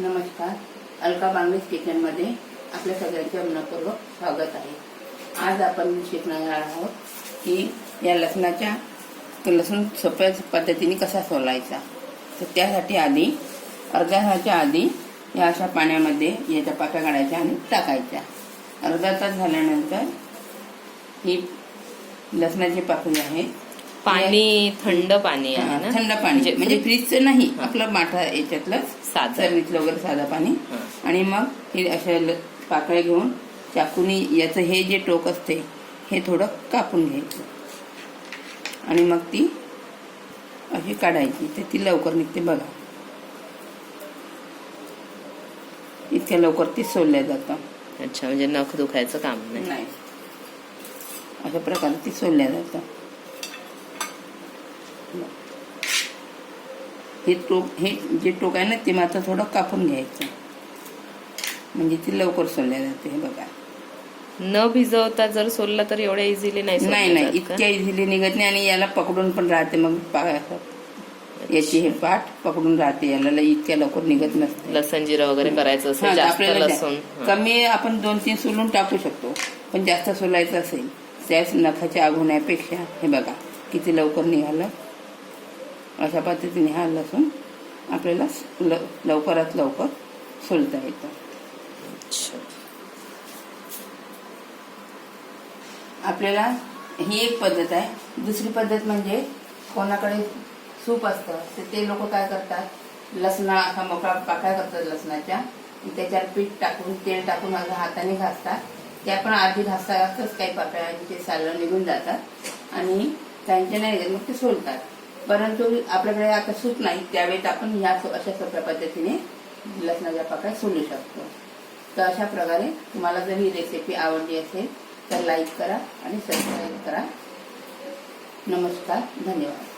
नमस्कार. अलका बांगडेज किचनमध्ये आपल्या सगळ्यांचे मनपूर्वक स्वागत आहे. आज आपण शिकणार आहोत की या लसणाच्या लसूण सोप्या पद्धतीने कसा सोलायचा. तर त्यासाठी आधी अर्ध्या तासाच्या आधी या अशा पाण्यामध्ये याच्या पाक्या काढायच्या आणि टाकायच्या. अर्धा तास झाल्यानंतर ही लसणाची पाकळी आहे. पाणी थंड पाणी आहे ना? थंड पाणी. म्हणजे फ्रीजचं नाही आपलं माठा याच्यातलं साधं. सर्विसलं वगैरे साधं पाणी. आणि मग हे अशा पाकळ्या घेऊन चाकूनी याचं हे जे टोक असते हे थोडं कापून घ्यायचं. आणि मग ती अशी काढायची. तर ती लवकर निघते बघा. इतक्या लवकर ती सोलल्या जातं. अच्छा म्हणजे नख दुखायचं काम नाही. नाही. अशा प्रकारे ती सोलल्या जातं. हे टोक हे जे टोक आहे ना ते मात्र थोडं कापून घ्यायचं. म्हणजे ती लवकर सोलल्या जाते हे बघा. न भिजवता जर सोलला तर एवढ्या इझिली नाही सोललं नाही नाही? इतक्या इझिली निघत नाही आणि याला पकडून पण राहते मग याची हे पाठ पकडून राहते याला इतक्या लवकर निघत नसते. लसण जिरं वगैरे करायचं असेल आपल्याला लसूण. कमी आपण दोन तीन सोलून टाकू शकतो पण जास्त सोलायचं असेल त्याच नखाच्या आग होण्यापेक्षा हे बघा किती लवकर निघालं. अशा पद्धतीने हा लसूण आपल्याला ल- लवकरात लवकर सोलता येतं. अच्छा. आपल्याला ही एक पद्धत आहे. दुसरी पद्धत म्हणजे कोणाकडे सूप असतं तर ते लोक काय करतात? लसणा असा मोकळा पाकळ्या करतात लसणाच्या. त्याच्यावर पीठ टाकून तेल टाकून हाताने घासतात. त्या पण आधी घासता घासताच काही पाकळ्यांचे सालं निघून जातात आणि त्यांचे नाही मग ते सोलतात. परंतु आपल्याकडे आता सूप नाही त्यावेळेस आपण ह्या अशा सोप्या पद्धतीने लसणाच्या पाकळ्या सोडू शकतो. तर अशा प्रकारे तुम्हाला जर ही रेसिपी आवडली असेल तर लाईक करा आणि सबस्क्राईब करा. नमस्कार धन्यवाद.